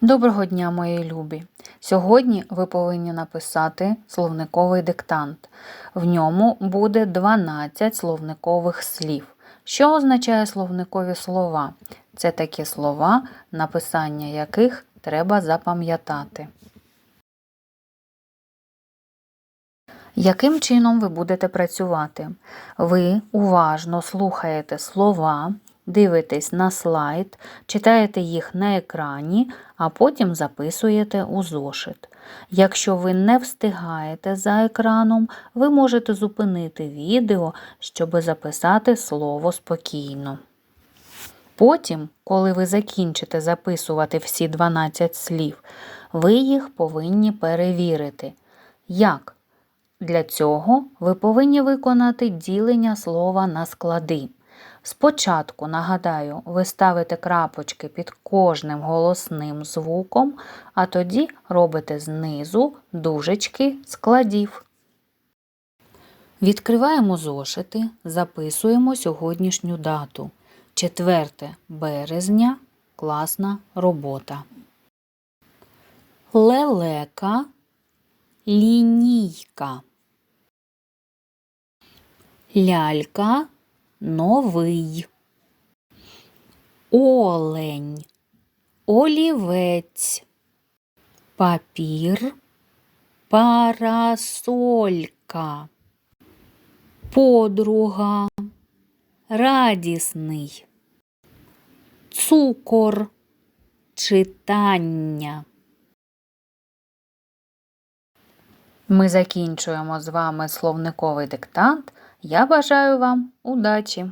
Доброго дня, мої любі! Сьогодні ви повинні написати словниковий диктант. В ньому буде 12 словникових слів. Що означає словникові слова? Це такі слова, написання яких треба запам'ятати. Яким чином ви будете працювати? Ви уважно слухаєте слова, дивитесь на слайд, читаєте їх на екрані, а потім записуєте у зошит. Якщо ви не встигаєте за екраном, ви можете зупинити відео, щоб записати слово спокійно. Потім, коли ви закінчите записувати всі 12 слів, ви їх повинні перевірити. Як? Для цього ви повинні виконати ділення слова на склади. Спочатку, нагадаю, ви ставите крапочки під кожним голосним звуком, а тоді робите знизу дужечки складів. Відкриваємо зошити, записуємо сьогоднішню дату. 4 березня класна робота. Лелека, лінійка. Лялька новий. Олень, олівець, папір, парасолька, подруга, радісний, цукор, читання. Ми закінчуємо з вами словниковий диктант. Я бажаю вам удачі!